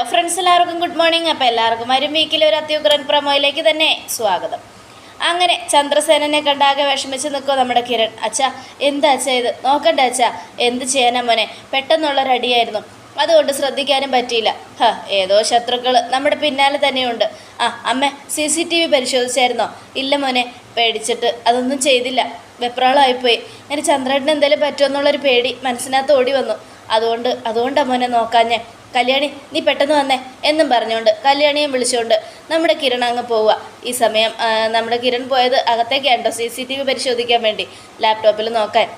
Hello friends എല്ലാവർക്കും good morning അപ്പോൾ എല്ലാവർക്കും വരും വീക്കിലെ ഒരു അത്യുഗ്രൻ പ്രമോയിലേക്ക് തന്നെ സ്വാഗതം. അങ്ങനെ ചന്ദ്രസേനനെ കണ്ടാകെ വിഷമിച്ച് നിൽക്കുമോ നമ്മുടെ കിരൺ. അച്ഛാ എന്താ അച്ഛാ ഇത്? നോക്കണ്ട അച്ഛാ എന്ത് ചെയ്യാനാ മോനെ? പെട്ടെന്നുള്ളൊരടിയായിരുന്നു അതുകൊണ്ട് ശ്രദ്ധിക്കാനും പറ്റിയില്ല. ഹ ഏതോ ശത്രുക്കൾ നമ്മുടെ പിന്നാലെ തന്നെയുണ്ട്. ആ അമ്മ സി സി ടി വി പരിശോധിച്ചായിരുന്നോ? ഇല്ല മോനെ പേടിച്ചിട്ട് അതൊന്നും ചെയ്തില്ല. വെപ്രാളമായിപ്പോയി എനിക്ക് ചന്ദ്രേട്ടന് എന്തെങ്കിലും പറ്റുമെന്നുള്ളൊരു പേടി മനസ്സിനകത്ത് ഓടി വന്നു. അതുകൊണ്ട് അതുകൊണ്ടാണ് മോനെ നോക്കാഞ്ഞേ? കല്യാണി നീ പെട്ടെന്ന് വന്നേ എന്നും പറഞ്ഞുകൊണ്ട് കല്യാണിയെ വിളിച്ചുകൊണ്ട് നമ്മുടെ കിരൺ അങ്ങ് പോവുക. ഈ സമയം നമ്മുടെ കിരൺ പോയത് അകത്തേക്കാണ്ടോ സി സി ടി വി പരിശോധിക്കാൻ വേണ്ടി ലാപ്ടോപ്പിൽ നോക്കാൻ.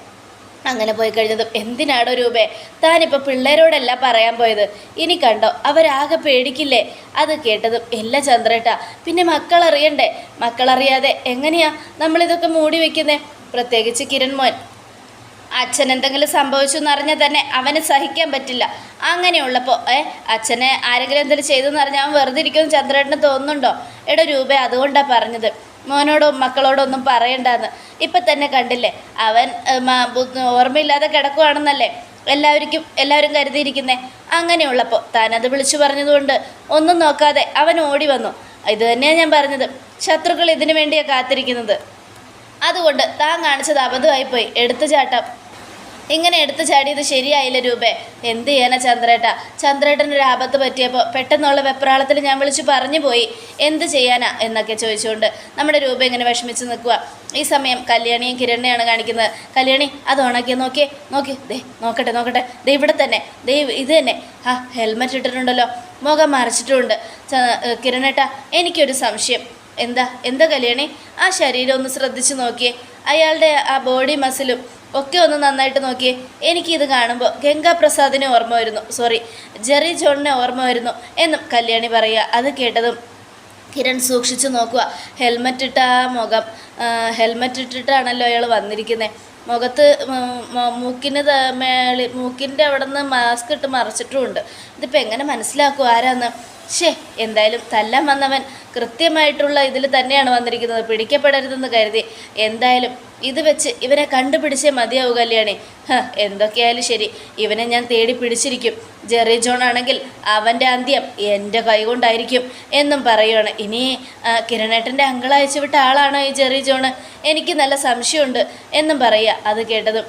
അങ്ങനെ പോയി കഴിഞ്ഞതും എന്തിനാടോ രൂപേ താനിപ്പോൾ പിള്ളേരോടല്ല പറയാൻ പോയത്. ഇനി കണ്ടോ അവരാകെ പേടിക്കില്ലേ? അത് കേട്ടതും എല്ലാ ചന്ദ്രേട്ട പിന്നെ മക്കളറിയണ്ടേ? മക്കളറിയാതെ എങ്ങനെയാ നമ്മളിതൊക്കെ മൂടി വെക്കുന്നേ? പ്രത്യേകിച്ച് കിരൺ മോൻ അച്ഛൻ എന്തെങ്കിലും സംഭവിച്ചു എന്നറിഞ്ഞാൽ തന്നെ അവന് സഹിക്കാൻ പറ്റില്ല. അങ്ങനെയുള്ളപ്പോൾ ഏ അച്ഛനെ ആരെങ്കിലും എന്തെങ്കിലും ചെയ്തെന്ന് അറിഞ്ഞാൽ അവൻ വെറുതെ ഇരിക്കുമെന്ന് ചന്ദ്രേട്ടന് തോന്നുന്നുണ്ടോ? എടോ രൂപ അതുകൊണ്ടാണ് പറഞ്ഞത്. മോനോടും മക്കളോടും ഒന്നും പറയണ്ടെന്ന്. ഇപ്പം തന്നെ കണ്ടില്ലേ അവൻ ഓർമ്മയില്ലാതെ കിടക്കുവാണെന്നല്ലേ എല്ലാവർക്കും എല്ലാവരും കരുതിയിരിക്കുന്നേ. അങ്ങനെയുള്ളപ്പോൾ താനത് വിളിച്ചു പറഞ്ഞതുകൊണ്ട് ഒന്നും നോക്കാതെ അവൻ ഓടി വന്നു. ഇത് തന്നെയാണ് ഞാൻ പറഞ്ഞത്. ശത്രുക്കൾ ഇതിനു വേണ്ടിയാണ് കാത്തിരിക്കുന്നത്. അതുകൊണ്ട് താൻ കാണിച്ചത് എടുത്തു എടുത്തുചാട്ടം ഇങ്ങനെ എടുത്തു ചാടിയത് ശരിയായില്ല രൂപേ. എന്ത് ചെയ്യാനാ ചന്ദ്രേട്ട? ഒരു ആപത്ത് പറ്റിയപ്പോൾ പെട്ടെന്നുള്ള വെപ്രാളത്തിൽ ഞാൻ വിളിച്ചു പറഞ്ഞു പോയി. എന്ത് ചെയ്യാനാ എന്നൊക്കെ ചോദിച്ചുകൊണ്ട് നമ്മുടെ രൂപ ഇങ്ങനെ വിഷമിച്ച് നിൽക്കുക ഈ സമയം കല്യാണിയും കിരണിനെയാണ് കാണിക്കുന്നത്. കല്യാണി അത് ഉണക്കി നോക്കിയേ നോക്കി ദേ നോക്കട്ടെ നോക്കട്ടെ. ദേ ഇവിടെ തന്നെ. ദേ ഇത് തന്നെ. ആ ഹെൽമെറ്റ് ഇട്ടിട്ടുണ്ടല്ലോ. മുഖം മറച്ചിട്ടുമുണ്ട് കിരണേട്ടാ എനിക്കൊരു സംശയം. എന്താ എന്താ കല്യാണി? ആ ശരീരം ഒന്ന് ശ്രദ്ധിച്ചു നോക്കിയേ. അയാളുടെ ആ ബോഡി മസിലും ഒക്കെ ഒന്ന് നന്നായിട്ട് നോക്കിയേ എനിക്കിത് കാണുമ്പോൾ ഗംഗാപ്രസാദിനെ ഓർമ്മ വരുന്നു. സോറി ജെറി ജോണിനെ ഓർമ്മ വരുന്നു എന്നും കല്യാണി പറയുക. അത് കേട്ടതും കിരൺ സൂക്ഷിച്ചു നോക്കുക. ഹെൽമറ്റ് ഇട്ട ആ മുഖം ഹെൽമെറ്റ് ഇട്ടിട്ടാണല്ലോ അയാൾ വന്നിരിക്കുന്നത് മുഖത്ത് മൂക്കിന് മേളി മൂക്കിന്റെ അവിടെ നിന്ന് മാസ്ക് ഇട്ട് മറച്ചിട്ടുമുണ്ട് ഇതിപ്പോൾ എങ്ങനെ മനസ്സിലാക്കും ആരാന്ന്? ഷേ എന്തായാലും തല്ലാൻ വന്നവൻ കൃത്യമായിട്ടുള്ള ഇതിൽ തന്നെയാണ് വന്നിരിക്കുന്നത്. പിടിക്കപ്പെടരുതെന്ന് കരുതി. എന്തായാലും ഇത് വെച്ച് ഇവനെ കണ്ടുപിടിച്ചേ മതിയാവൂ കല്യാണി. എന്തൊക്കെയായാലും ശരി. ഇവനെ ഞാൻ തേടി പിടിച്ചിരിക്കും. ജെറി ജോൺ ആണെങ്കിൽ അവന്റെ അന്ത്യം എന്റെ കൈകൊണ്ടായിരിക്കും എന്നും പറയുകയാണ് ഇനി കിരണേട്ടന്റെ അങ്കിൾ അയച്ചു വിട്ട ആളാണോ ഈ ജെറി ജോണ്? എനിക്ക് നല്ല സംശയമുണ്ട് എന്നും പറയുക. അത് കേട്ടതും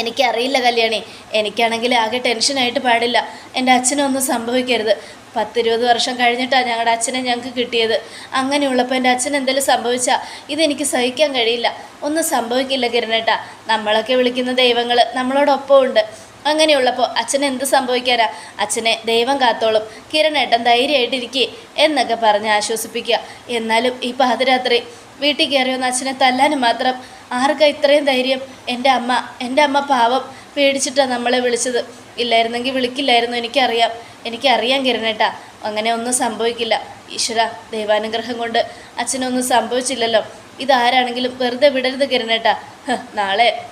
എനിക്കറിയില്ല കല്യാണി. എനിക്കാണെങ്കിൽ ആകെ ടെൻഷനായിട്ട് പാടില്ല. എന്റെ അച്ഛനൊന്നും സംഭവിക്കരുത്. പത്തിരുപത് വർഷം കഴിഞ്ഞിട്ടാണ് ഞങ്ങളുടെ അച്ഛനെ ഞങ്ങൾക്ക് കിട്ടിയത്. അങ്ങനെയുള്ളപ്പോൾ എന്റെ അച്ഛൻ എന്തെങ്കിലും സംഭവിച്ചാൽ ഇതെനിക്ക് സഹിക്കാൻ കഴിയില്ല. ഒന്നും സംഭവിക്കില്ല കിരണേട്ടാ നമ്മളൊക്കെ വിളിക്കുന്ന ദൈവങ്ങൾ നമ്മളോടൊപ്പം ഉണ്ട് അങ്ങനെയുള്ളപ്പോൾ അച്ഛൻ എന്ത് സംഭവിക്കാനാ? അച്ഛനെ ദൈവം കാത്തോളും. കിരണേട്ടൻ ധൈര്യമായിട്ടിരിക്കേ എന്നൊക്കെ പറഞ്ഞ് ആശ്വസിപ്പിക്കുക. എന്നാലും ഈ പാതിരാത്രി വീട്ടിൽ കയറിയൊന്ന് അച്ഛനെ തല്ലാനും മാത്രം ആർക്കാ ഇത്രയും ധൈര്യം? എന്റെ അമ്മ എന്റെ അമ്മ പാവം. പേടിച്ചിട്ടാണ് നമ്മളെ വിളിച്ചത്. ഇല്ലായിരുന്നെങ്കിൽ വിളിക്കില്ലായിരുന്നു എനിക്കറിയാം. എനിക്കറിയാം കിരണേട്ടാ അങ്ങനെ ഒന്നും സംഭവിക്കില്ല. ഈശ്വര ദൈവാനുഗ്രഹം കൊണ്ട് അച്ഛനൊന്നും സംഭവിച്ചില്ലല്ലോ. ഇതാരാണെങ്കിലും വെറുതെ വിടരുത് കിരണേട്ടാ. നാളെ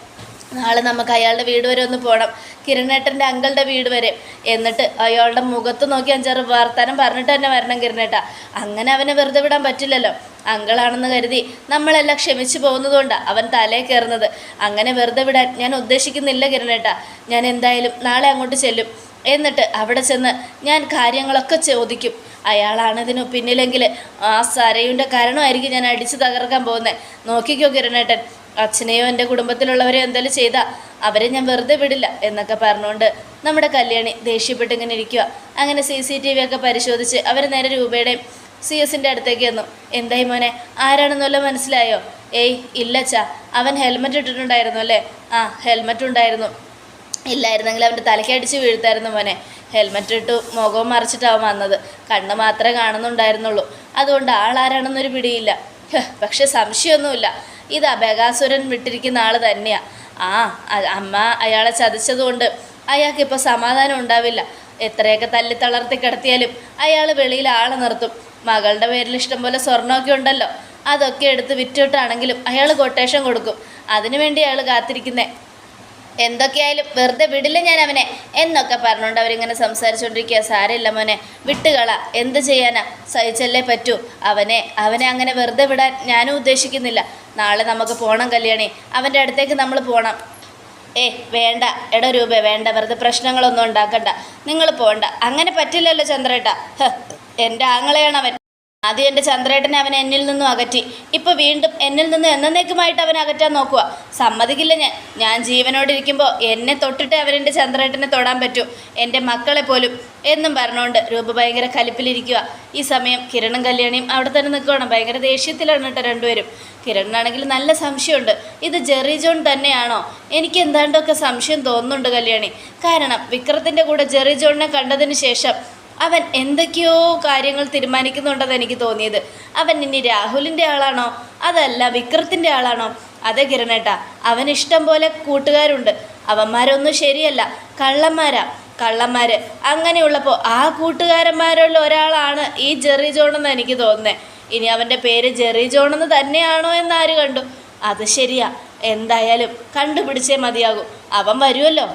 നാളെ നമുക്ക് അയാളുടെ വീട് വരെ ഒന്ന് പോകണം കിരണേട്ടന്റെ അങ്കളുടെ വീട് വരെ. എന്നിട്ട് അയാളുടെ മുഖത്ത് നോക്കി അഞ്ചാറ് വാർത്താനം പറഞ്ഞിട്ട് തന്നെ വരണം കിരണേട്ട. അങ്ങനെ അവനെ വെറുതെ വിടാൻ പറ്റില്ലല്ലോ. അങ്കളാണെന്ന് കരുതി നമ്മളെല്ലാം ക്ഷമിച്ചു പോകുന്നതുകൊണ്ടാണ് അവൻ തലേ കയറുന്നത്. അങ്ങനെ വെറുതെ വിടാൻ ഞാൻ ഉദ്ദേശിക്കുന്നില്ല കിരണേട്ട. ഞാൻ എന്തായാലും നാളെ അങ്ങോട്ട് ചെല്ലും. എന്നിട്ട് അവിടെ ചെന്ന് ഞാൻ കാര്യങ്ങളൊക്കെ ചോദിക്കും. അയാളാണ് പിന്നിലെങ്കിൽ ആ സരയുടെ കാരണമായിരിക്കും ഞാൻ അടിച്ചു തകർക്കാൻ പോകുന്നത് നോക്കിക്കോ കിരണേട്ടൻ അച്ഛനെയോ എന്റെ കുടുംബത്തിലുള്ളവരെയോ എന്തെങ്കിലും ചെയ്താൽ അവരെ ഞാൻ വെറുതെ വിടില്ല എന്നൊക്കെ പറഞ്ഞുകൊണ്ട് നമ്മുടെ കല്യാണി ദേഷ്യപ്പെട്ട് ഇങ്ങനെ ഇരിക്കുക അങ്ങനെ സി സി ടി വി ഒക്കെ പരിശോധിച്ച് അവർ നേരെ രൂപയുടെയും സി എസിന്റെ അടുത്തേക്ക് വന്നു എന്തായി മോനെ ആരാണെന്നല്ല മനസ്സിലായോ? ഏയ് ഇല്ല ചാ അവൻ ഹെൽമെറ്റ് ഇട്ടിട്ടുണ്ടായിരുന്നു അല്ലേ? ആ ഹെൽമെറ്റ് ഉണ്ടായിരുന്നു. ഇല്ലായിരുന്നെങ്കിൽ അവന്റെ തലക്കടിച്ച് വീഴ്ത്തായിരുന്നു മോനെ. ഹെൽമെറ്റ് ഇട്ടു മുഖവും മറിച്ചിട്ടാവും വന്നത്. കണ്ണ് മാത്രമേ കാണുന്നുണ്ടായിരുന്നുള്ളൂ. അതുകൊണ്ട് ആളാരാണെന്നൊരു പിടിയില്ല. പക്ഷെ സംശയമൊന്നുമില്ല. ഇത് അബേകാസുരൻ വിട്ടിരിക്കുന്ന ആൾ തന്നെയാണ് ആ അമ്മ അയാളെ ചതിച്ചതുകൊണ്ട് അയാൾക്കിപ്പോൾ സമാധാനം ഉണ്ടാവില്ല. എത്രയൊക്കെ തല്ലി തളർത്തി കിടത്തിയാലും അയാൾ വെളിയിൽ ആളെ നിർത്തും. മകളുടെ പേരിൽ ഇഷ്ടംപോലെ സ്വർണമൊക്കെ ഉണ്ടല്ലോ. അതൊക്കെ എടുത്ത് വിറ്റിട്ടാണെങ്കിലും അയാൾ കൊട്ടേഷൻ കൊടുക്കും. അതിനുവേണ്ടി അയാൾ കാത്തിരിക്കുന്നേ. എന്തൊക്കെയായാലും വെറുതെ വിടില്ല ഞാൻ അവനെ എന്നൊക്കെ പറഞ്ഞുകൊണ്ട് അവരിങ്ങനെ സംസാരിച്ചുകൊണ്ടിരിക്കുക സാരമില്ല മോനെ വിട്ടുകള. എന്ത് ചെയ്യാനാ? സഹിച്ചല്ലേ പറ്റൂ. അവനെ അവനെ അങ്ങനെ വെറുതെ വിടാൻ ഞാനും ഉദ്ദേശിക്കുന്നില്ല. നാളെ നമുക്ക് പോകണം കല്യാണി. അവന്റെ അടുത്തേക്ക് നമ്മൾ പോകണം ഏ വേണ്ട. എടോ രൂപ വേണ്ട. വെറുതെ പ്രശ്നങ്ങളൊന്നും ഉണ്ടാക്കണ്ട. നിങ്ങൾ പോകണ്ട അങ്ങനെ പറ്റില്ലല്ലോ ചന്ദ്രേട്ട. എന്റെ ആങ്ങളെയാണ് അവൻ ആദ്യം എന്റെ ചന്ദ്രേട്ടനെ അവൻ എന്നിൽ നിന്നും അകറ്റി. ഇപ്പോൾ വീണ്ടും എന്നിൽ നിന്ന് എന്നേക്കുമായിട്ട് അവൻ അകറ്റാൻ നോക്കുക സമ്മതിക്കില്ല ഞാൻ. ഞാൻ ജീവനോടിരിക്കുമ്പോൾ എന്നെ തൊട്ടിട്ട് അവരെന്റെ ചന്ദ്രേട്ടനെ തൊടാൻ പറ്റൂ. എന്റെ മക്കളെ പോലും. എന്നും പറഞ്ഞുകൊണ്ട് രൂപ ഭയങ്കര കലിപ്പിലിരിക്കുക ഈ സമയം കിരണും കല്യാണിയും അവിടെ തന്നെ നിൽക്കുകയാണ് ഭയങ്കര ദേഷ്യത്തിലാണ് കേട്ടോ രണ്ടുപേരും. കിരണിനാണെങ്കിൽ നല്ല സംശയമുണ്ട്. ഇത് ജെറി ജോൺ തന്നെയാണോ? എനിക്ക് എന്താണ്ടൊക്കെ സംശയം തോന്നുന്നുണ്ട് കല്യാണി. കാരണം വിക്രത്തിന്റെ കൂടെ ജെറി ജോണിനെ കണ്ടതിന് ശേഷം അവൻ എന്തൊക്കെയോ കാര്യങ്ങൾ തീരുമാനിക്കുന്നുണ്ടെന്ന് എനിക്ക് തോന്നിയത്. അവൻ ഇനി രാഹുലിന്റെ ആളാണോ? അതല്ല വിക്രത്തിന്റെ ആളാണോ? അതെ കിരണേട്ടാ അവൻ ഇഷ്ടം പോലെ കൂട്ടുകാരുണ്ട്. അവന്മാരൊന്നും ശരിയല്ല. കള്ളന്മാരാ. കള്ളന്മാർ അങ്ങനെയുള്ളപ്പോൾ ആ കൂട്ടുകാരന്മാരുള്ള ഒരാളാണ് ഈ ജെറി ജോൺ എന്ന് എനിക്ക് തോന്നുന്നത് ഇനി അവന്റെ പേര് ജെറി ജോൺ എന്ന് തന്നെയാണോ എന്ന് ആര് കണ്ടു? അത് ശരിയാ. എന്തായാലും കണ്ടുപിടിച്ചേ മതിയാകും. അവൻ വരുമല്ലോ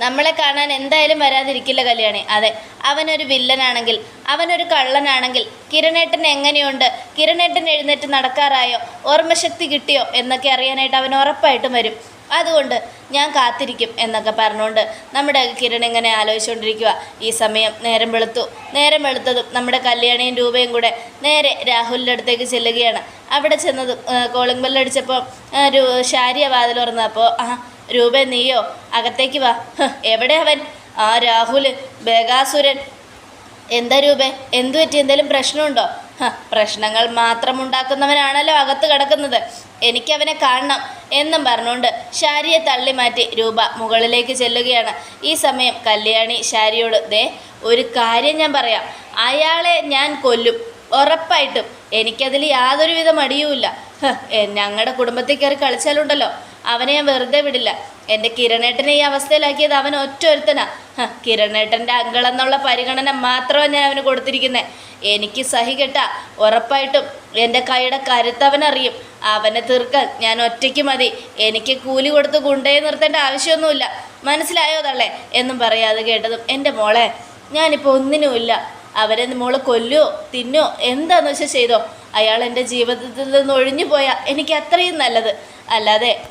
നമ്മളെ കാണാൻ എന്തായാലും വരാതിരിക്കില്ല കല്യാണി. അതെ അവനൊരു വില്ലനാണെങ്കിൽ അവനൊരു കള്ളനാണെങ്കിൽ കിരണേട്ടൻ എങ്ങനെയുണ്ട്? കിരണേട്ടൻ എഴുന്നേറ്റ് നടക്കാറായോ? ഓർമ്മശക്തി കിട്ടിയോ? എന്നൊക്കെ അറിയാനായിട്ട് അവൻ ഉറപ്പായിട്ടും വരും. അതുകൊണ്ട് ഞാൻ കാത്തിരിക്കും എന്നൊക്കെ പറഞ്ഞുകൊണ്ട് നമ്മുടെ കിരൺ ഇങ്ങനെ ആലോചിച്ചുകൊണ്ടിരിക്കുക ഈ സമയം നേരം വെളുത്തു. നേരം വെളുത്തതും നമ്മുടെ കല്യാണിയും രൂപയും കൂടെ നേരെ രാഹുലിന്റെ അടുത്തേക്ക് ചെല്ലുകയാണ്. അവിടെ ചെന്നത് കോളിംഗ് ബെല്ലടിച്ചപ്പോൾ ഒരു ശാരിയ വാതിൽ തുറന്നപ്പോൾ ആ രൂപ നീയോ? അകത്തേക്ക് വാ. എവിടെ അവൻ? ആ രാഹുൽ ബേഗാസുരൻ. എന്താ രൂപേ? എന്തു പറ്റി? എന്തെങ്കിലും പ്രശ്നമുണ്ടോ? പ്രശ്നങ്ങൾ മാത്രം ഉണ്ടാക്കുന്നവനാണല്ലോ അകത്ത് കിടക്കുന്നത്. എനിക്കവനെ കാണണം എന്നും പറഞ്ഞുകൊണ്ട് ശാരിയെ തള്ളി മാറ്റി രൂപ മുകളിലേക്ക് ചെല്ലുകയാണ്. ഈ സമയം കല്യാണി ശാരിയോട് ദേ ഒരു കാര്യം ഞാൻ പറയാം. അയാളെ ഞാൻ കൊല്ലും. ഉറപ്പായിട്ടും എനിക്കതിൽ യാതൊരുവിധ മടിയുമില്ല. ഞങ്ങളുടെ കുടുംബത്തിൽ കയറി കളിച്ചാലുണ്ടല്ലോ. അവനെ ഞാൻ വെറുതെ വിടില്ല. എന്റെ കിരണേട്ടനെ ഈ അവസ്ഥയിലാക്കിയത് അവൻ ഒറ്റ ഒരുത്തനാ കിരണേട്ടന്റെ അങ്കളെന്നുള്ള പരിഗണന മാത്രമാണ് ഞാൻ അവന് കൊടുത്തിരിക്കുന്നത് എനിക്ക് സഹികെട്ട ഉറപ്പായിട്ടും എന്റെ കൈയുടെ കരുത്തവനറിയും അവനെ തീർക്കാൻ ഞാൻ ഒറ്റയ്ക്ക് മതി. എനിക്ക് കൂലി കൊടുത്ത് ഗുണ്ടയെ നിർത്തേണ്ട ആവശ്യമൊന്നുമില്ല. മനസ്സിലായോ തള്ളേ? എന്നും പറയാതെ കേട്ടതും എന്റെ മോളെ ഞാനിപ്പോൾ ഒന്നിനുമില്ല അവരെ മോൾ കൊല്ലോ തിന്നോ എന്താന്ന് വെച്ചാൽ ചെയ്തോ? അയാൾ എന്റെ ജീവിതത്തിൽ നിന്ന് ഒഴിഞ്ഞു പോയാൽ എനിക്ക് അത്രയും നല്ലത്. അല്ലാതെ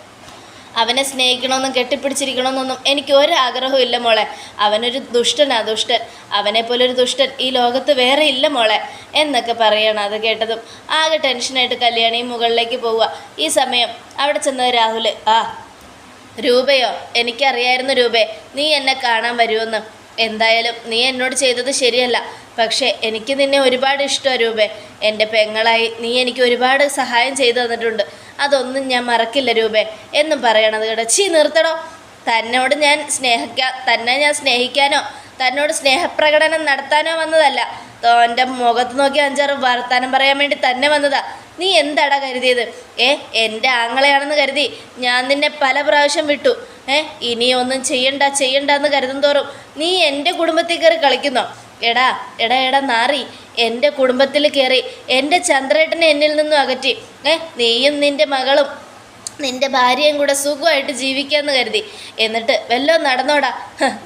അവനെ സ്നേഹിക്കണമെന്നും കെട്ടിപ്പിടിച്ചിരിക്കണമെന്നൊന്നും എനിക്ക് ഒരാഗ്രഹവും ഇല്ല മോളെ. അവനൊരു ദുഷ്ടനാ ദുഷ്ടൻ അവനെ പോലെ ഒരു ദുഷ്ടൻ ഈ ലോകത്ത് വേറെ ഇല്ല മോളെ എന്നൊക്കെ പറയണം അത് കേട്ടതും. ആകെ ടെൻഷനായിട്ട് കല്യാണി മുകളിലേക്ക് പോവുക. ഈ സമയം അവിടെ ചെന്നത് രാഹുൽ ആ രൂപയോ? എനിക്കറിയായിരുന്നു രൂപേ. നീ എന്നെ കാണാൻ വരുമെന്ന്. എന്തായാലും നീ എന്നോട് ചെയ്തത് ശരിയല്ല. പക്ഷേ എനിക്ക് നിന്നെ ഒരുപാട് ഇഷ്ടമാണ് രൂപേ. എന്റെ പെങ്ങളായി നീ എനിക്ക് ഒരുപാട് സഹായം ചെയ്തു തന്നിട്ടുണ്ട്. അതൊന്നും ഞാൻ മറക്കില്ല രൂപേ. എന്നും പറയണത് കേട്ടോ. ചീ നിർത്തണോ തന്നോട് ഞാൻ സ്നേഹിക്കാ തന്നെ ഞാൻ സ്നേഹിക്കാനോ തന്നോട് സ്നേഹപ്രകടനം നടത്താനോ വന്നതല്ല. തോന്റെ മുഖത്ത് നോക്കി അഞ്ചാറ് വർത്താനം പറയാൻ വേണ്ടി തന്നെ വന്നതാ. നീ എന്താടാ കരുതിയത്? ഏ എന്റെ ആങ്ങളെയാണെന്ന് കരുതി ഞാൻ നിന്നെ പല പ്രാവശ്യം വിട്ടു. ഏ ഇനിയൊന്നും ചെയ്യണ്ട ചെയ്യണ്ട എന്ന് കരുതും തോറും നീ എന്റെ കുടുംബത്തിൽ കയറി കളിക്കുന്നോ? എടാ എടാ എടാ നാറി. എന്റെ കുടുംബത്തിൽ കയറി എന്റെ ചന്ദ്രേട്ടനെ എന്നിൽ നിന്നും അകറ്റി. ഏ നീയും നിന്റെ മകളും നിന്റെ ഭാര്യയും കൂടെ സുഖമായിട്ട് ജീവിക്കാമെന്ന് കരുതി. എന്നിട്ട് വല്ലതും നടന്നോടാ.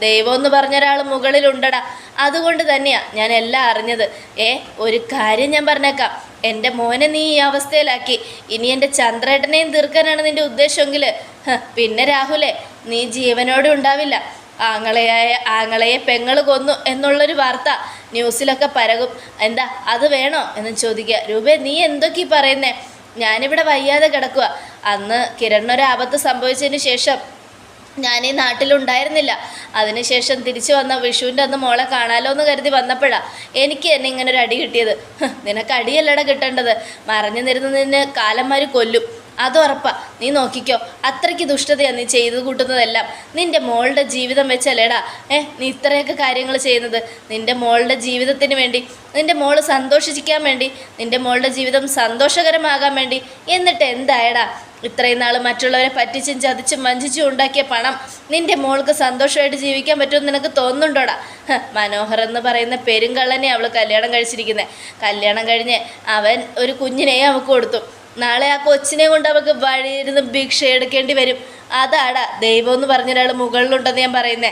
ദൈവം എന്ന് പറഞ്ഞ ഒരാൾ മുകളിലുണ്ടടാ അതുകൊണ്ട് തന്നെയാ ഞാൻ എല്ലാം അറിഞ്ഞത്. ഏ ഒരു കാര്യം ഞാൻ പറഞ്ഞേക്കാം. എന്റെ മോനെ നീ ഈ അവസ്ഥയിലാക്കി. ഇനി എന്റെ ചന്ദ്രേട്ടനെയും തീർക്കാനാണ് നിന്റെ ഉദ്ദേശമെങ്കിൽ പിന്നെ രാഹുലേ നീ ജീവനോടെ ഉണ്ടാവില്ല. ആങ്ങളയായ ആങ്ങളയെ പെങ്ങൾ കൊന്നു എന്നുള്ളൊരു വാർത്ത ന്യൂസിലൊക്കെ പരകും. എന്താ അത് വേണോ എന്ന് ചോദിക്കുക. രൂപേ നീ എന്തൊക്കെ പറയുന്നേ? ഞാനിവിടെ വയ്യാതെ കിടക്കുക അന്ന് കിരണിനൊരു ആപത്ത് സംഭവിച്ചതിന് ശേഷം ഞാൻ ഈ നാട്ടിലുണ്ടായിരുന്നില്ല അതിനുശേഷം തിരിച്ചു വന്ന വിഷുവിന്റെ അന്ന് മോളെ കാണാലോ എന്ന് കരുതി വന്നപ്പോഴാണ് എനിക്ക് എന്നെ ഇങ്ങനെ ഒരു അടി കിട്ടിയത്. നിനക്ക് അടിയല്ലട കിട്ടേണ്ടത്. മറഞ്ഞു നിരുന്ന് നിന്നെ കാലന്മാർ കൊല്ലും. അത് നീ നോക്കിക്കോ അത്രയ്ക്ക് ദുഷ്ടതയാണ് നീ ചെയ്തു കൂട്ടുന്നതെല്ലാം. നിന്റെ മോളുടെ ജീവിതം വെച്ചല്ലേടാ. ഏ നീ ഇത്രയൊക്കെ കാര്യങ്ങൾ ചെയ്യുന്നത്. നിന്റെ മോളുടെ ജീവിതത്തിന് വേണ്ടി നിന്റെ മോൾ സന്തോഷിക്കാൻ വേണ്ടി നിന്റെ മോളുടെ ജീവിതം സന്തോഷകരമാകാൻ വേണ്ടി എന്നിട്ട് എന്തായടാ? ഇത്രയും നാൾ മറ്റുള്ളവരെ പറ്റിച്ചും ചതിച്ചും വഞ്ചിച്ചും ഉണ്ടാക്കിയ പണം നിന്റെ മോൾക്ക് സന്തോഷമായിട്ട് ജീവിക്കാൻ പറ്റുമെന്ന് നിനക്ക് തോന്നുന്നുണ്ടോടാ? മനോഹർ എന്ന് പറയുന്ന പെരുങ്കള്ളനെ അവൾ കല്യാണം കഴിച്ചിരിക്കുന്നത് കല്യാണം കഴിഞ്ഞ് അവൻ ഒരു കുഞ്ഞിനെയും അവൾക്ക് കൊടുത്തു. നാളെ ആ കൊച്ചിനെ കൊണ്ട് അവൾക്ക് വഴിയിരുന്ന് ഭിക്ഷ എടുക്കേണ്ടി വരും. അതാടാ ദൈവം എന്ന് പറഞ്ഞൊരാൾ മുകളിലുണ്ടെന്ന് ഞാൻ പറയുന്നേ.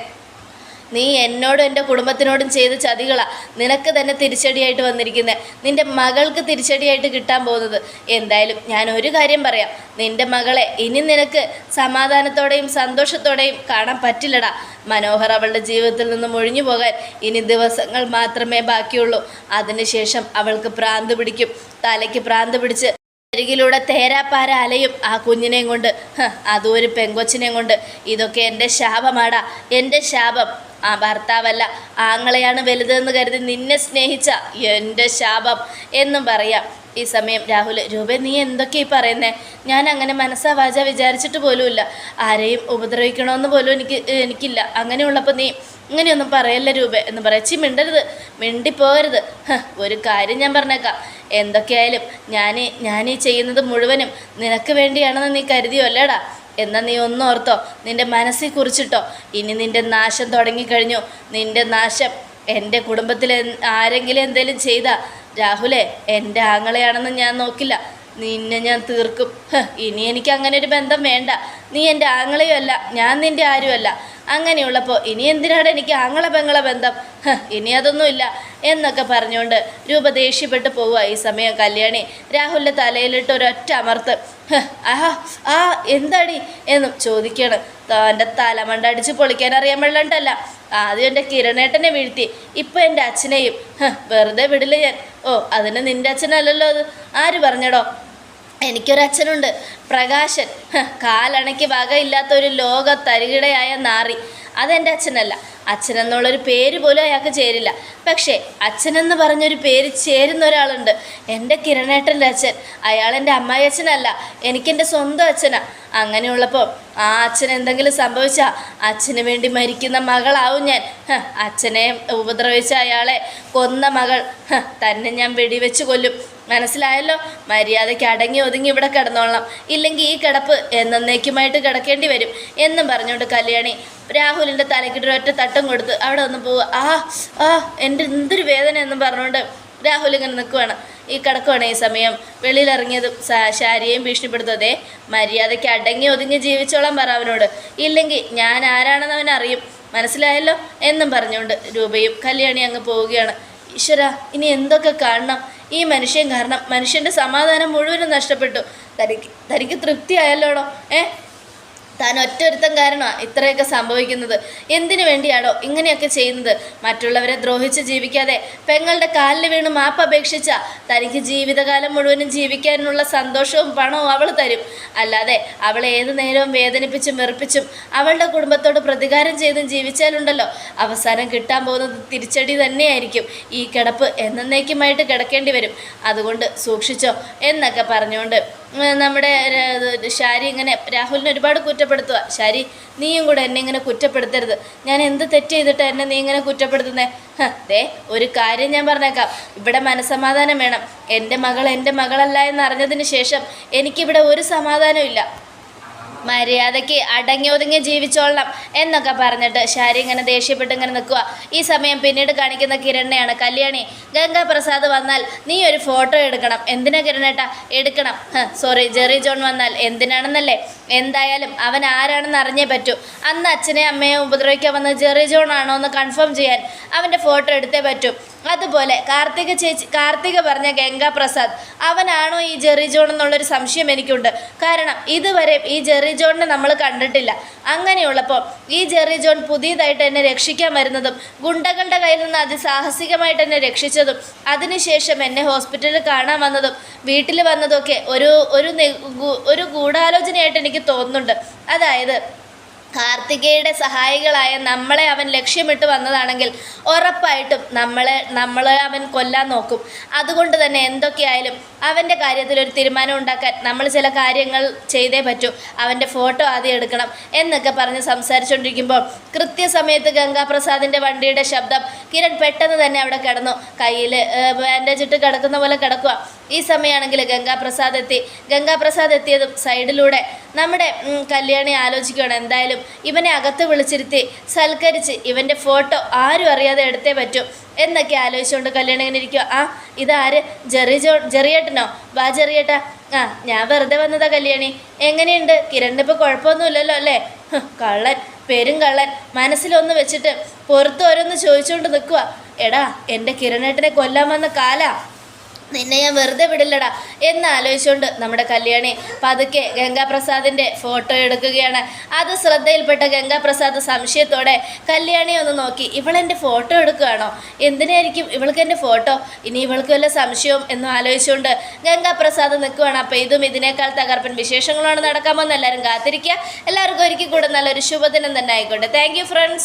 നീ എന്നോടും എന്റെ കുടുംബത്തിനോടും ചെയ്ത ചതികളാ നിനക്ക് തന്നെ തിരിച്ചടിയായിട്ട് വന്നിരിക്കുന്നത് നിന്റെ മകൾക്ക് തിരിച്ചടിയായിട്ട് കിട്ടാൻ പോകുന്നത്. എന്തായാലും ഞാൻ ഒരു കാര്യം പറയാം. നിന്റെ മകളെ ഇനി നിനക്ക് സമാധാനത്തോടെയും സന്തോഷത്തോടെയും കാണാൻ പറ്റില്ലടാ. മനോഹർ അവളുടെ ജീവിതത്തിൽ നിന്നും ഒഴിഞ്ഞു പോകാൻ ഇനി ദിവസങ്ങൾ മാത്രമേ ബാക്കിയുള്ളൂ. അതിനുശേഷം അവൾക്ക് പ്രാന്ത് പിടിക്കും. തലയ്ക്ക് പ്രാന്ത് പിടിച്ച് അരികിലൂടെ തേരാപ്പാര അലയും ആ കുഞ്ഞിനെയും കൊണ്ട്. അതും ഒരു പെങ്കൊച്ചിനെയും കൊണ്ട്. ഇതൊക്കെ എന്റെ ശാപമാടാ. എന്റെ ശാപം. ആ ഭർത്താവല്ല ആങ്ങളെയാണ് വലുതെന്ന് കരുതി നിന്നെ സ്നേഹിച്ച എന്റെ ശാപം എന്നും പറയാം. ഈ സമയം. രാഹുൽ രൂപ നീ എന്തൊക്കെയാ ഈ പറയുന്നേ? ഞാൻ അങ്ങനെ മനസ്സാ വാച വിചാരിച്ചിട്ട് പോലുമില്ല. ആരെയും ഉപദ്രവിക്കണമെന്ന് പോലും എനിക്ക് എനിക്കില്ല. അങ്ങനെയുള്ളപ്പോൾ നീ ഇങ്ങനെയൊന്നും പറയല്ല രൂപ എന്ന് പറയാം. ചി മിണ്ടരുത്. മിണ്ടിപ്പോകരുത് ഒരു കാര്യം ഞാൻ പറഞ്ഞേക്കാം. എന്തൊക്കെയായാലും ഞാൻ ഞാൻ ഈ ചെയ്യുന്നത് മുഴുവനും നിനക്ക് വേണ്ടിയാണെന്ന് നീ കരുതിയോ അല്ലേടാ എന്നാൽ നീ ഒന്നോർത്തോ നിന്റെ മനസ്സിൽ കുറിച്ചിട്ടോ. ഇനി നിന്റെ നാശം തുടങ്ങിക്കഴിഞ്ഞു. നിന്റെ നാശം എന്റെ കുടുംബത്തിൽ ആരെങ്കിലും എന്തെങ്കിലും ചെയ്താ രാഹുലേ എന്റെ ആങ്ങളെയാണെന്ന് ഞാൻ നോക്കില്ല. നിന്നെ ഞാൻ തീർക്കും. ഇനി എനിക്ക് അങ്ങനെ ഒരു ബന്ധം വേണ്ട. നീ എന്റെ ആങ്ങളെയുമല്ല ഞാൻ നിന്റെ ആരുമല്ല അങ്ങനെയുള്ളപ്പോൾ ഇനി എന്തിനാണ് എനിക്ക് ആങ്ങള പെങ്ങള ബന്ധം? ഇനി അതൊന്നുമില്ല എന്നൊക്കെ പറഞ്ഞുകൊണ്ട് രൂപ ദേഷ്യപ്പെട്ട് പോവുക ഈ സമയം കല്യാണി. രാഹുലിന്റെ തലയിലിട്ട് ഒരൊറ്റ അമർത്ത് ആഹാ ആ എന്താടി എന്നും ചോദിക്കണം. തന്റെ തലമണ്ട അടിച്ച് പൊളിക്കാൻ അറിയാൻ വെള്ളണ്ടല്ല. ആദ്യം എന്റെ കിരണേട്ടനെ വീഴ്ത്തി. ഇപ്പം എന്റെ അച്ഛനെയും. വെറുതെ വിടില്ല ഞാൻ. ഓ അതിന് നിന്റെ അച്ഛനല്ലല്ലോ അത്. ആര് പറഞ്ഞടോ? എനിക്കൊരച്ഛനുണ്ട് പ്രകാശൻ. കാലണയ്ക്ക് വകയില്ലാത്ത ഒരു ലോക തരികിടയായ നാറി. അതെന്റെ അച്ഛനല്ല. അച്ഛനെന്നുള്ളൊരു പേര് പോലും അയാൾക്ക് ചേരില്ല. പക്ഷേ അച്ഛനെന്ന് പറഞ്ഞൊരു പേര് ചേരുന്ന ഒരാളുണ്ട്. എന്റെ കിരണേട്ടന്റെ അച്ഛൻ. അയാൾ എന്റെ അമ്മായി അച്ഛനല്ല എനിക്കെന്റെ സ്വന്തം അച്ഛനാ. അങ്ങനെയുള്ളപ്പോൾ ആ അച്ഛൻ എന്തെങ്കിലും സംഭവിച്ചാൽ അച്ഛന് വേണ്ടി മരിക്കുന്ന മകളാവും ഞാൻ. അച്ഛനെ ഉപദ്രവിച്ച അയാളെ കൊന്ന മകൾ. തന്നെ ഞാൻ വെടിവെച്ച് കൊല്ലും. മനസ്സിലായല്ലോ? മര്യാദയ്ക്ക് അടങ്ങി ഒതുങ്ങി ഇവിടെ കിടന്നോളാം ഇല്ലെങ്കിൽ ഈ കിടപ്പ് എന്നേക്കുമായിട്ട് കിടക്കേണ്ടി വരും എന്നും പറഞ്ഞുകൊണ്ട് കല്യാണി രാഹുലിന്റെ തലക്കിട്ട് ഒറ്റ തട്ടം കൊടുത്ത് അവിടെ ഒന്ന് പോവുക. ആ ആ എന്റെ എന്തൊരു വേദന എന്നും പറഞ്ഞുകൊണ്ട് രാഹുൽ ഇങ്ങനെ നിൽക്കുവാണ്. ഈ കിടക്കുവാണ് ഈ സമയം. വെളിയിലിറങ്ങിയതും ശാരിയെയും ഭീഷണിപ്പെടുത്തതേ മര്യാദയ്ക്ക് അടങ്ങി ഒതുങ്ങി ജീവിച്ചോളാം പറ അവനോട്. ഇല്ലെങ്കിൽ ഞാൻ ആരാണെന്ന് അവൻ അറിയും. മനസ്സിലായല്ലോ? എന്നും പറഞ്ഞുകൊണ്ട് രൂപയും കല്യാണി അങ്ങ് പോവുകയാണ്. ഈശ്വര ഇനി എന്തൊക്കെ കാണണം? ഈ മനുഷ്യൻ കാരണം മനുഷ്യന്റെ സമാധാനം മുഴുവനും നഷ്ടപ്പെട്ടു. തനിക്ക് തനിക്ക് തൃപ്തിയായല്ലോടോ? ഏ? താൻ ഒറ്റൊരുത്തം കാരണമാണ് ഇത്രയൊക്കെ സംഭവിക്കുന്നത്. എന്തിനു വേണ്ടിയാണോ ഇങ്ങനെയൊക്കെ ചെയ്യുന്നത്? മറ്റുള്ളവരെ ദ്രോഹിച്ച് ജീവിക്കാതെ പെങ്ങളുടെ കാലിൽ വീണ് മാപ്പ് അപേക്ഷിച്ച തനിക്ക് ജീവിതകാലം മുഴുവനും ജീവിക്കാനുള്ള സന്തോഷവും പണവും അവൾ തരും. അല്ലാതെ അവളെ ഏത് നേരവും വേദനിപ്പിച്ചും വെറുപ്പിച്ചും അവളുടെ കുടുംബത്തോട് പ്രതികാരം ചെയ്തും ജീവിച്ചാലുണ്ടല്ലോ. അവസാനം കിട്ടാൻ പോകുന്നത് തിരിച്ചടി തന്നെയായിരിക്കും. ഈ കിടപ്പ് എന്നേക്കുമായിട്ട് കിടക്കേണ്ടി വരും. അതുകൊണ്ട് സൂക്ഷിച്ചോ എന്നൊക്കെ പറഞ്ഞുകൊണ്ട് നമ്മുടെ ഷാരി ഇങ്ങനെ രാഹുലിനെ ഒരുപാട് കുറ്റപ്പെടുത്തുക. ഷാരി നീയും കൂടെ എന്നെ ഇങ്ങനെ കുറ്റപ്പെടുത്തരുത്. ഞാൻ എന്ത് തെറ്റ് ചെയ്തിട്ട് എന്നെ നീ ഇങ്ങനെ കുറ്റപ്പെടുത്തുന്നേ? ദേ ഒരു കാര്യം ഞാൻ പറഞ്ഞേക്കാം. ഇവിടെ മനസമാധാനം വേണം. എന്റെ മകൾ എന്റെ മകളല്ല എന്ന് അറിഞ്ഞതിന് ശേഷം എനിക്കിവിടെ ഒരു സമാധാനവും ഇല്ല. മര്യാദയ്ക്ക് അടങ്ങി ഒതുങ്ങി ജീവിച്ചോളണം എന്നൊക്കെ പറഞ്ഞിട്ട് ശാരി ഇങ്ങനെ ദേഷ്യപ്പെട്ട് ഇങ്ങനെ നിൽക്കുക ഈ സമയം പിന്നീട് കാണിക്കുന്ന കിരണ്ണയാണ് കല്യാണി ഗംഗാപ്രസാദ് വന്നാൽ നീ ഒരു ഫോട്ടോ എടുക്കണം. എന്തിനാ കിരണേട്ടാ? എടുക്കണം. സോറി ജെറി ജോൺ വന്നാൽ എന്തിനാണെന്നല്ലേ? എന്തായാലും അവൻ ആരാണെന്ന് അറിഞ്ഞേ പറ്റൂ. അന്ന് അച്ഛനെ അമ്മയെ ഉപദ്രവിക്കാൻ വന്ന ജെറി ജോൺ ആണോ എന്ന് കൺഫേം ചെയ്യാൻ അവന്റെ ഫോട്ടോ എടുത്തേ പറ്റൂ. അതുപോലെ കാർത്തിക ചേച്ചി കാർത്തിക പറഞ്ഞ ഗംഗാപ്രസാദ് അവനാണോ ഈ ജെറി ജോൺ എന്നുള്ളൊരു സംശയം എനിക്കുണ്ട്. കാരണം ഇതുവരെ ഈ ജെറി ജോണിനെ നമ്മൾ കണ്ടിട്ടില്ല. അങ്ങനെയുള്ളപ്പോൾ ഈ ജെറി ജോൺ പുതിയതായിട്ട് എന്നെ രക്ഷിക്കാൻ വരുന്നതും ഗുണ്ടകളുടെ കയ്യിൽ നിന്ന് അതിസാഹസികമായിട്ട് എന്നെ രക്ഷിച്ചതും അതിനുശേഷം എന്നെ ഹോസ്പിറ്റലിൽ കാണാൻ വന്നതും വീട്ടിൽ വന്നതൊക്കെ ഒരു ഒരു ഒരു ഗൂഢാലോചനയായിട്ട് എനിക്ക് തോന്നുന്നുണ്ട്. അതായത് കാർത്തികയുടെ സഹായികളായ നമ്മളെ അവൻ ലക്ഷ്യമിട്ട് വന്നതാണെങ്കിൽ ഉറപ്പായിട്ടും നമ്മളെ നമ്മളെ അവൻ കൊല്ലാൻ നോക്കും. അതുകൊണ്ട് തന്നെ എന്തൊക്കെയായാലും അവന്റെ കാര്യത്തിൽ ഒരു തീരുമാനം ഉണ്ടാക്കാൻ നമ്മൾ ചില കാര്യങ്ങൾ ചെയ്തേ പറ്റൂ. അവന്റെ ഫോട്ടോ ആദ്യം എടുക്കണം എന്നൊക്കെ പറഞ്ഞ് സംസാരിച്ചുകൊണ്ടിരിക്കുമ്പോൾ കൃത്യസമയത്ത് ഗംഗാപ്രസാദിന്റെ വണ്ടിയുടെ ശബ്ദം കിരൺ പെട്ടെന്ന് തന്നെ അവിടെ കിടന്നു. കയ്യിൽ ബാൻഡേജ് ഇട്ട് കിടക്കുന്ന പോലെ കിടക്കുക ഈ സമയമാണെങ്കിൽ ഗംഗാപ്രസാദ് എത്തി ഗംഗാപ്രസാദ് എത്തിയതും സൈഡിലൂടെ നമ്മുടെ കല്യാണി ആലോചിക്കുകയാണ്. എന്തായാലും ഇവനെ അകത്ത് വിളിച്ചിരുത്തി സൽക്കരിച്ച് ഇവന്റെ ഫോട്ടോ ആരും അറിയാതെ എടുത്തേ പറ്റൂ എന്നൊക്കെ ആലോചിച്ചുകൊണ്ട് കല്യാണി ഇങ്ങനെ ഇരിക്കുക ആ ഇതാര്? ജെറി ജോ ജെറിയേട്ടനോ? വാ ജെറിയേട്ടാ. ആ ഞാൻ വെറുതെ വന്നതാ കല്യാണി. എങ്ങനെയുണ്ട്? കിരണിപ്പോൾ കുഴപ്പമൊന്നുമില്ലല്ലോ അല്ലേ? കള്ളൻ പെരും കള്ളൻ. മനസ്സിലൊന്ന് വെച്ചിട്ട് പുറത്ത് ഓരോന്ന് ചോദിച്ചുകൊണ്ട് നിൽക്കുക എടാ എന്റെ കിരണേട്ടനെ കൊല്ലാൻ വന്ന കാലാ. നിന്നെ ഞാൻ വെറുതെ വിടില്ലടാ. എന്ന് ആലോചിച്ചുകൊണ്ട് നമ്മുടെ കല്യാണി പതുക്കെ ഗംഗാപ്രസാദിന്റെ ഫോട്ടോ എടുക്കുകയാണ്. അത് ശ്രദ്ധയിൽപ്പെട്ട ഗംഗാപ്രസാദ് സംശയത്തോടെ കല്യാണി ഒന്ന് നോക്കി ഇവളെന്റെ ഫോട്ടോ എടുക്കുകയാണോ? എന്തിനായിരിക്കും ഇവൾക്ക് എന്റെ ഫോട്ടോ ഇനി ഇവൾക്ക് വല്ല സംശയവും? എന്ന് ആലോചിച്ചുകൊണ്ട് ഗംഗാപ്രസാദ് നിൽക്കുകയാണ് അപ്പോൾ ഇതും ഇതിനേക്കാൾ തകർപ്പൻ വിശേഷങ്ങളാണ് നടക്കാമെന്ന് എല്ലാവരും കാത്തിരിക്കുക. എല്ലാവർക്കും ഒരിക്കൽ കൂടെ നല്ലൊരു ശുഭദിനം തന്നെ ആയിക്കോട്ടെ. Thank friends